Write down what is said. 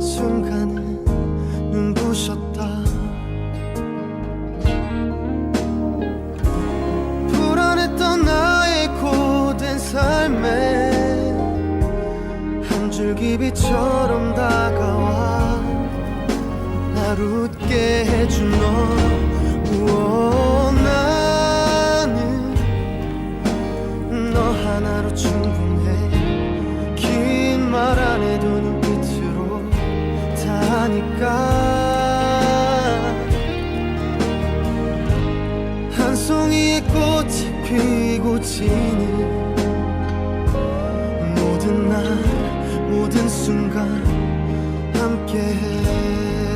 순간은 눈부셨다. 불안했던 나의 고된 삶에 한 줄기 빛처럼 다가와. 날 웃게 해준 너 우와, 다 하니까? 한 송이의 꽃이 피고 지는 모든 날 모든 순간 함께해